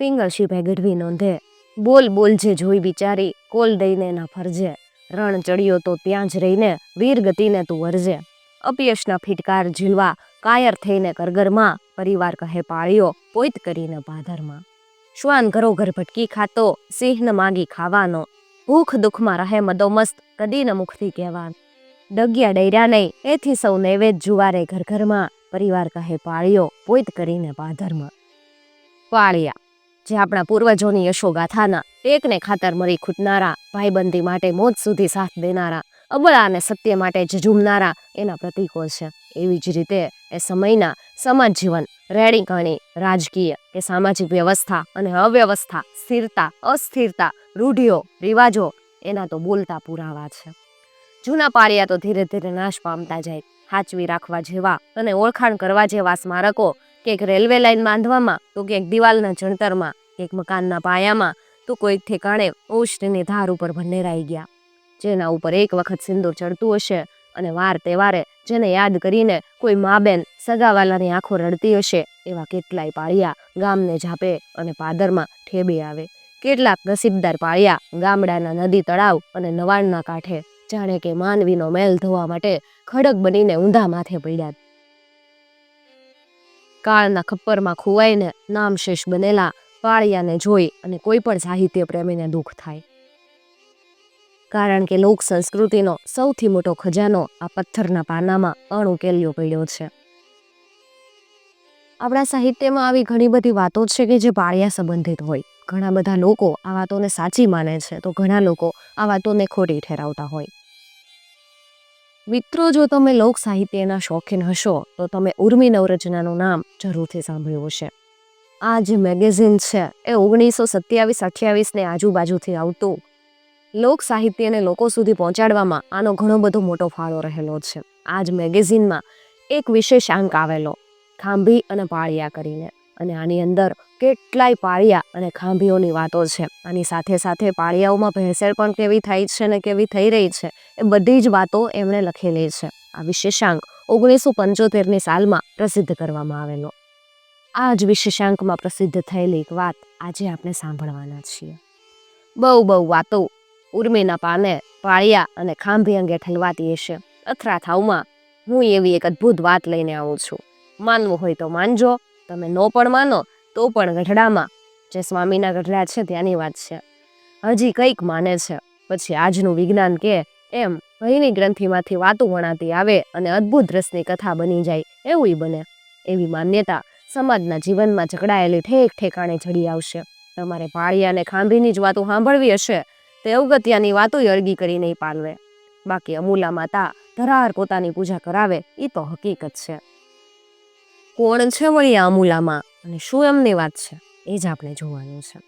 પિંગળ શીભે ગઢવી નોંધે. બોલ બોલ જે જોઈ બિચારી, કોલ દઈને એના ફરજે. રણ ચડ્યો તો ત્યાં જ રહીને, વીર ગતિને તું વરજે. અપયશના ફિટકાર ઝીલવા, કાયર થઈને કરગરમાં, પરિવાર કહે પાળ્યો, પોઈત કરીને પાધરમાં શ્વાન ઘરો ઘર ભટકી ખાતો, સિંહને માગી ખાવાનો. ભૂખ દુઃખમાં રહે મદોમસ્ત કદી ન મુખથી કહેવાનું. ડગ્યા ડૈર્યા નહીં, એથી સૌ નૈવેદ જુવારે ઘર ઘરમાં, પરિવાર કહે પાળ્યો, પોઈત કરીને પાધરમાં પાળિયા. જે આપણા પૂર્વજોની યશોગાથાના ટેકને ખાતર મરી ખૂટનારા, ભાઈબંધી માટે મોત સુધી સાથ દેનારા અબળા અને સત્ય માટે ઝઝૂમનારા એના પ્રતીકો છે. એવી જ રીતે એ સમયના સમાજ જીવન, રેડીકણી, રાજકીય કે સામાજિક વ્યવસ્થા અને અવ્યવસ્થા, સ્થિરતા, અસ્થિરતા, રૂઢિઓ, રિવાજો એના તો બોલતા પુરાવા છે. જૂના પાળિયા તો ધીરે ધીરે નાશ પામતા જાય, હાચવી રાખવા જેવા અને ઓળખાણ કરવા જેવા સ્મારકો ક્યાંક રેલવે લાઇન બાંધવામાં, તો ક્યાંક દિવાલના ચણતરમાં ક્યાંક મકાનના પાયામાં, તો કોઈક ઠેકાણે ઓષ્ટની ધાર ઉપર ભંડેરાઈ ગયા. જેના ઉપર એક વખત સિંદૂર ચડતું હશે અને વાર તહેવારે જેને યાદ કરીને કોઈ મા બેન સગાવાલાની આંખો રડતી હશે, એવા કેટલાય પાળિયા ગામને ઝાપે અને પાદરમાં ઠેબે આવે. કેટલાક નસીબદાર પાળિયા ગામડાના નદી તળાવ અને નવાણના કાંઠે જાણે કે માનવીનો મેલ ધોવા માટે ખડક બનીને ઊંધા માથે પડ્યા કાળના ખપ્પરમાં ખોવાઈને નામશેષ બનેલા પાળિયાને જોઈ અને કોઈ પણ સાહિત્ય પ્રેમીને દુઃખ થાય. કારણ કે લોક સંસ્કૃતિનો સૌથી મોટો ખજાનો આ પથ્થરના પાનામાં અણુકેલ્યો પડ્યો છે. આપણા સાહિત્યમાં આવી ઘણી બધી વાતો છે કે જે પાળિયા સંબંધિત હોય. ઘણા બધા લોકો આ વાતોને સાચી માને છે તો ઘણા લોકો આ વાતોને ખોટી ઠેરાવતા હોય. મિત્રો, જો તમે લોક સાહિત્યના શોખીન હશો, તો તમે ઉર્મી નવરચનાનું નામ જરૂરથી સાંભળ્યું હશે. આ જે મેગેઝિન છે, એ ઓગણીસો સત્યાવીસ અઠ્યાવીસને આજુબાજુથી આવતું. લોક સાહિત્યને લોકો સુધી પહોંચાડવામાં આનો ઘણો બધો મોટો ફાળો રહેલો છે. આ જ મેગેઝિનમાં એક વિશેષ અંક આવેલો, ખાંભી અને પાળિયા કરીને. અને આની અંદર કેટલાય પાળિયા અને ખાંભીઓની વાતો છે. આની સાથે સાથે પાળિયાઓમાં ભેળસેળ પણ કેવી થાય છે ને કેવી થઈ રહી છે એ બધી જ વાતો એમણે લખેલી છે. આ વિશેષાંક ઓગણીસો પંચોતેરની સાલમાં પ્રસિદ્ધ કરવામાં આવેલો. આ જ વિશેષાંકમાં પ્રસિદ્ધ થયેલી એક વાત આજે આપણે સાંભળવાના છીએ. બહુ બહુ વાતો ઉર્મીના પાને પાળિયા અને ખાંભી અંગે ઠલવાતી હશે. અથરા થાવમાં હું એવી એક અદ્ભુત વાત લઈને આવું છું. માનવું હોય તો માનજો. તમે નો પણ માનો, તો પણ ગઢડામાં, જે સ્વામીના ગઢડા છે ત્યાંની વાત છે. હજી કંઈક માને છે. પછી આજનું વિજ્ઞાન કે, એમ ભયની ગ્રંથિમાંથી વાતો વણાતી આવે અને અદ્ભુત રસની કથા બની જાય, એવું બને. એવી માન્યતા સમાજના જીવનમાં જકડાયેલી ઠેક ઠેકાણે ચડી આવશે. તમારે પાળિયા અને ખાંભીની જ વાતો સાંભળવી હશે. તે અવગત્યાની વાતો અળગી કરી નહીં પાલવે બાકી અમૂલા માતા ધરાર પોતાની પૂજા કરાવે એ તો હકીકત છે. કોણ છે વળી આ અમૂલામાં અને શું એમની વાત છે? એ જ આપણે જોવાનું છે.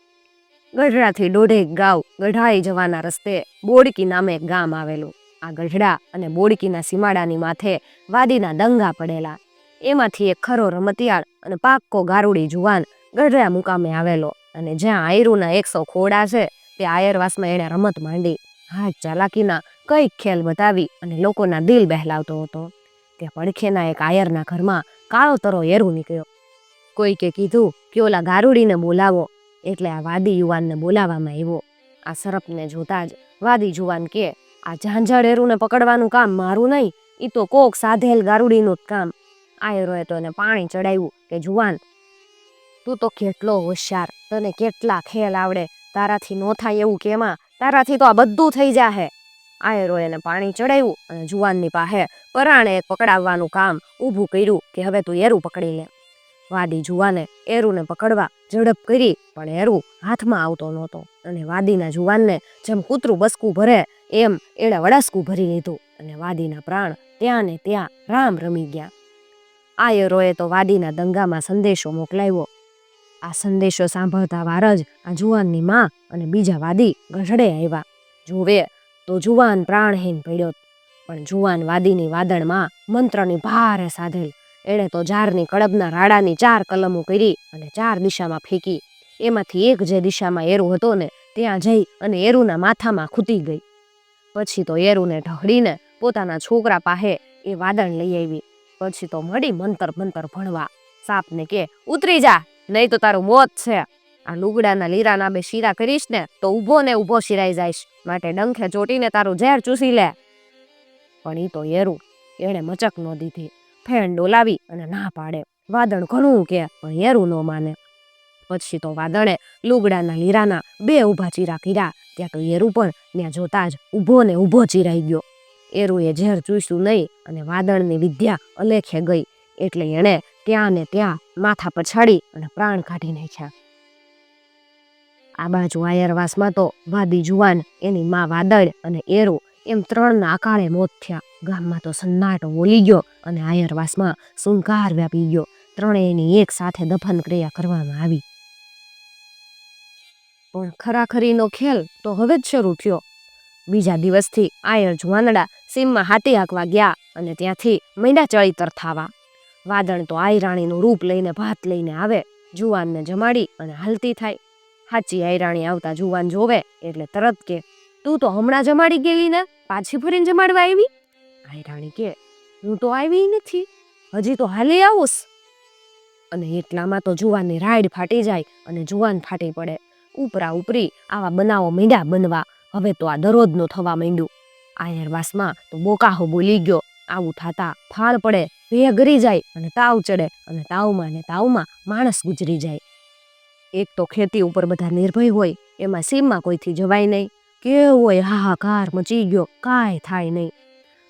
ગઢડાથી દોઢેક ગાવ ગઢાઈ જવાના રસ્તે બોડકી નામે એક ગામ આવેલું. આ ગઢડા અને બોડકીના સીમાડાની માથે વાદીના દંગા પડેલા. એમાંથી એક ખરો રમતિયાળ અને પાક્કો ગારુડી જુવાન ગઢડા મુકામે આવેલો. અને જ્યાં આયરુના એકસો ખોડા છે, તે આયરવાસમાં એણે રમત માંડી. હાથ ચાલાકીના કંઈક ખેલ બતાવી અને લોકોના દિલ બહેલાવતો હતો. તે પડખેના એક આયરના ઘરમાં કાળો તરો એરું નીકળ્યો. કોઈકે કીધું કે ઓલા ગારુડીને બોલાવો. એટલે આ વાદી યુવાનને બોલાવવામાં આવ્યો. આ સરપને જોતા જ વાદી જુવાન કે, આ ઝાંઝળ એરુને પકડવાનું કામ મારું નહીં એ તો કોક સાધેલ ગારુડીનું જ કામ. આયરોએ તો એને પાણી ચડાવ્યું કે, જુવાન, તું તો કેટલો હોશિયાર, તને કેટલા ખેલ આવડે, તારાથી નો થાય એવું કેમાં, તારાથી તો આ બધું થઈ જાહે. આયરો એને પાણી ચડાવ્યું અને જુવાનની પાસે પરાણે પકડાવવાનું કામ ઊભું કર્યું કે હવે તું એરું પકડી લે. વાદી જુવાને એરુને પકડવા ઝડપ કરી, પણ એરું હાથમાં આવતો નહોતો અને વાદીના જુવાનને જેમ કૂતરું બસકું ભરે એમ એણે વડાસકું ભરી લીધું અને વાદીના પ્રાણ ત્યાં ને ત્યાં રામ રમી ગયા. આયરોએ તો વાદીના દંગામાં સંદેશો મોકલાવ્યો. આ સંદેશો સાંભળતા વાર જ આ જુવાનની માં અને બીજા વાદી ગઢડે આવ્યા. જોવે તો જુવાન પ્રાણહીન પડ્યો પણ જુવાન વાદીની વાદળમાં મંત્રની ભારે સાધેલ. એણે તો ઝારની કડબના રાડાની ચાર કલમો કરી અને ચાર દિશામાં ફેંકી. એમાંથી એક જે દિશામાં એરું હતો ને, ત્યાં જઈ અને એરુના માથામાં ખૂતી ગઈ. પછી તો એરુને ઢહડીને પોતાના છોકરા પાસે એ વાદળ લઈ આવી. પછી તો મળી મંતર મંતર ભણવા. સાપને કે, ઉતરી જા, નહીં તો તારું મોત છે. આ લુગડાના લીરાના બે શીરા કરીશ ને તો ઊભો ને ઊભો શિરાઈ જાઈશ. માટે ડંખે ચોટીને તારું ઝેર ચૂસી લે. પણ ઈ તો એરું. એણે મચક ન દીધી. ફેન ડોલાવી અને ના પાડે. વાદળ ઘણું કે, પણ એરું ન માને. પછી તો વાદળે લુગડાના લીરાના બે ઊભા ચીરા કર્યા. ત્યાં તો એરું પણ ત્યાં જોતા જ ઊભો ને ઊભો ચીરાઈ ગયો. એરુએ ઝેર ચૂસ્યું નહીં અને વાદળની વિદ્યા અલેખે ગઈ. એટલે એણે ત્યાં ને ત્યાં માથા પછાડી અને પ્રાણ કાઢી નાખ્યા. આ બાજુ આયરવાસમાં તો વાદી જુવાન, એની માં વાદળ અને એરો, એમ ત્રણના અકાળે મોત થયા. ગામમાં તો સન્નાટો બોલી ગયો અને આયરવાસમાં સુંકાર વ્યાપી ગયો. ત્રણેયની એક સાથે દફન ક્રિયા કરવામાં આવી. પણ ખરાખરીનો ખેલ તો હવે જ શરૂ થયો. બીજા દિવસથી આયર જુવાનડા સીમમાં હાથી હાંકવા ગયા અને ત્યાંથી મૈડા ચળીતર થાવા. વાદળ તો આયરાણીનું રૂપ લઈને ભાત લઈને આવે. જુવાનને જમાડી અને હાલતી થાય. હાચી આયરાણી આવતા જુવાન જોવે, એટલે તરત કે, તું તો હમણાં જમાડી ગયેલી ને, પાછી ફરીને જમાડવા આવી? આયરાણી કે, હું તો આવી નથી, હજી તો હાલી આવુંસ. અને એટલામાં તો જુવાનની રાઈડ ફાટી જાય અને જુવાન ફાટી પડે. ઉપરા ઉપરી આવા બનાવો મીંડા બનવા, હવે તો આ દરરોજનું થવા માંડ્યું. આયરવાસમાં તો બોકાહો બોલી ગયો. આવું થાતા ફાળ પડે ભે ગરી જાય અને તાવ ચડે અને તાવમાં ને તાવમાં માણસ ગુજરી જાય. એક તો ખેતી ઉપર બધા નિર્ભય હોય, એમાં સીમમાં કોઈથી જવાય નહીં. કેવો હોય હાહાકાર મચી ગયો, કાંઈ થાય નહીં.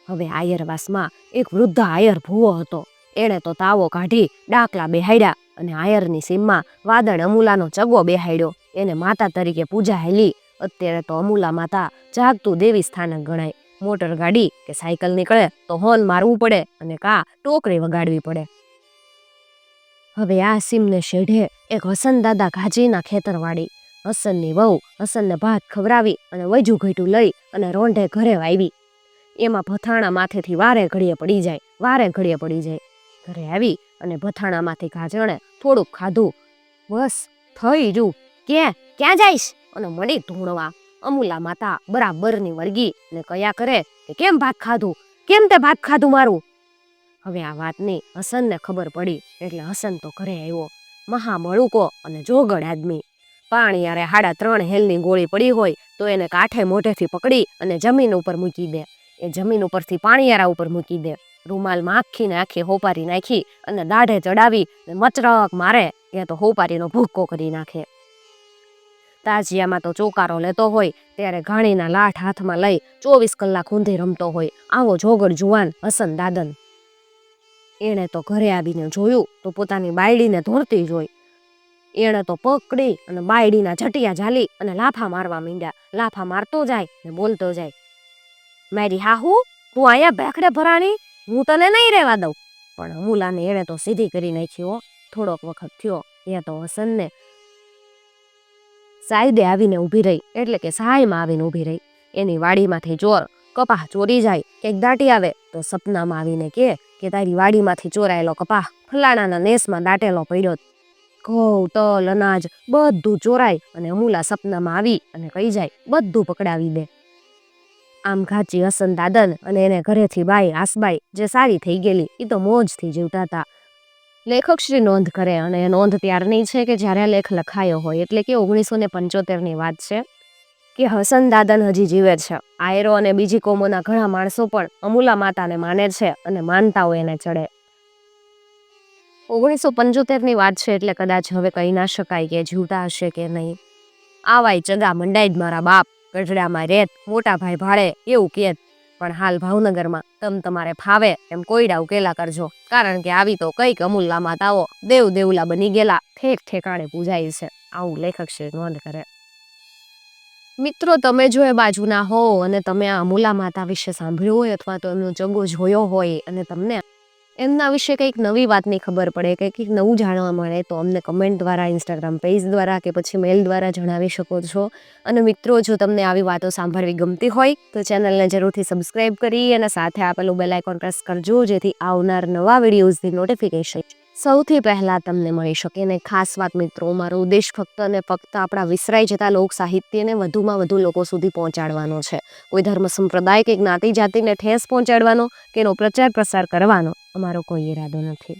હવે આયરવાસમાં એક વૃદ્ધ આયર ભૂવો હતો. એણે તો તાવો કાઢી ડાકલા બેહાડ્યા અને આયરની સીમમાં વાદળ અમૂલાનો ચગો બેહાડ્યો. એને માતા તરીકે પૂજા હેલી. અત્યારે તો અમૂલા માતા જાગતું દેવી સ્થાનક ગણાય. મોટર ગાડી કે સાયકલ નીકળે તો હોર્ન મારવું પડે અને કા ટોકરી વગાડવી પડે. હવે આ સીમને શેઢે એક હસન દાદા ઘાજીના ખેતરવાળી હસનની વહુ હસનને ભાત ખવડાવી અને વજુ ઘેટું લઈ અને રોંઢે ઘરે વાવી એમાં ભથાણા માથેથી વારે ઘડીએ પડી જાય, વારે ઘડીએ પડી જાય. ઘરે આવી અને ભથાણામાંથી ગાજણે થોડુંક ખાધું. બસ, થઈ જુ. કે, ક્યાં જઈશ? અને મળી ધૂણવા. અમુલા માતા બરાબરની વળગી ને કયા કરે કે કેમ ભાત ખાધું? કેમ તે ભાત ખાધું મારું? હવે આ વાતની હસનને ખબર પડી, એટલે હસન તો ઘરે આવ્યો. મહા મળુકો અને જોગડ આદમી. પાણી યારે હાડા ત્રણ હેલની ગોળી પડી હોય, તો એને કાંઠે મોઢેથી પકડી અને જમીન ઉપર મૂકી દે. એ જમીન ઉપરથી પાણીયારા ઉપર મૂકી દે. રૂમાલમાં આખી ને આખી હોપારી નાખી અને દાઢે ચડાવી મચરક મારે એ તો હોપારીનો ભૂક્કો કરી નાખે. તાજિયામાં તો ચોકારો લેતો હોય, ત્યારે ઘાણીના લાઠ હાથમાં લઈ ચોવીસ કલાક ઊંધી રમતો હોય. આવો જોગડ જુવાન હસન દાદન. એણે તો ઘરે આવીને જોયું તો પોતાની બાયડીને ધોરતી જોઈ. એણે તો પકડી અને બાયડીના ઝટિયા ઝાલી અને લાફા મારવા માંડ્યા. લાફા મારતો જાય ને બોલતો જાય. મારી હાહુ, તું અહીંયા ભેખડે ભરાણી? હું તને નહીં રહેવા દઉં. પણ અમુલાને એણે તો સીધી કરી નાખી હો. થોડોક વખત થયો, એ તો હસનને સાયદે આવીને ઊભી રહી, એટલે કે સહાયમાં આવીને ઊભી રહી. એની વાડીમાંથી ચોર કપાહ ચોરી જાય કે દાટી આવે, તો સપનામાં આવીને કે કે તારી વાડીમાંથી ચોરાયેલો કપાહ ફલાણાના નેસમાં દાટેલો પડ્યો ઘઉં, તલ, અનાજ બધું ચોરાય અને અમૂલા સપનામાં આવી અને કહી જાય, બધું પકડાવી દે. આમ ઘાચી હસન દાદન અને એને ઘરેથી બાઈ આસબાઈ જે સારી થઈ ગયેલી એ તો મોજથી જીવતા હતા લેખક શ્રી નોંધ કરે અને એ નોંધ ત્યારની છે કે જ્યારે આ લેખ લખાયો હોય, એટલે કે ઓગણીસો ને પંચોતેરની વાત છે. કે હસન દાદન હજી જીવે છે. આયરો અને બીજી કોમોના ઘણા માણસો પણ અમૂલા માતાને માને છે અને માનતાઓ એને ચડે. ઓગણીસો પંચોતેરની વાત છે એટલે કદાચ હવે કહી ના શકાય કે જીવતા હશે કે નહીં. આવાય ચગા મંડાઈ જ મારા બાપ, ગઢડામાં રેત, મોટા ભાઈ ભાડે, એવું કેત પણ હાલ ભાવનગરમાં તમ તમારે ફાવે એમ કોયડા ઉકેલા કરજો. કારણ કે આવી તો કંઈક અમૂલ્લા માતાઓ દેવ દેવલા બની ગયેલા ઠેક ઠેકાણે પૂજાય છે. આવું લેખક શ્રી નોંધ કરે. મિત્રો, તમે જો એ બાજુના હો અને તમે આ અમૂલા માતા વિશે સાંભળ્યું હોય અથવા તો એમનો જગો જોયો હોય અને તમને એમના વિશે કંઈક નવી વાતની ખબર પડે કે કંઈક નવું જાણવા મળે, તો અમને કમેન્ટ દ્વારા ઇન્સ્ટાગ્રામ પેજ દ્વારા કે પછી મેલ દ્વારા જણાવી શકો છો. અને મિત્રો, જો તમને આવી વાતો સાંભળવી ગમતી હોય, તો ચેનલને જરૂરથી સબસ્ક્રાઈબ કરી અને સાથે આપેલું બેલ આઇકોન પ્રેસ કરજો, જેથી આવનાર નવા વિડીયોઝની નોટિફિકેશન સૌથી પહેલાં તમને મળી શકે અને ખાસ વાત મિત્રો, મારો ઉદ્દેશ ફક્ત અને ફક્ત આપણા વિસરાઈ જતા લોક સાહિત્યને વધુમાં વધુ લોકો સુધી પહોંચાડવાનો છે. કોઈ ધર્મ સંપ્રદાય કે જ્ઞાતિ જાતિને ઠેસ પહોંચાડવાનો કે એનો પ્રચાર પ્રસાર કરવાનો, અમારો કોઈ ઈરાદો નથી.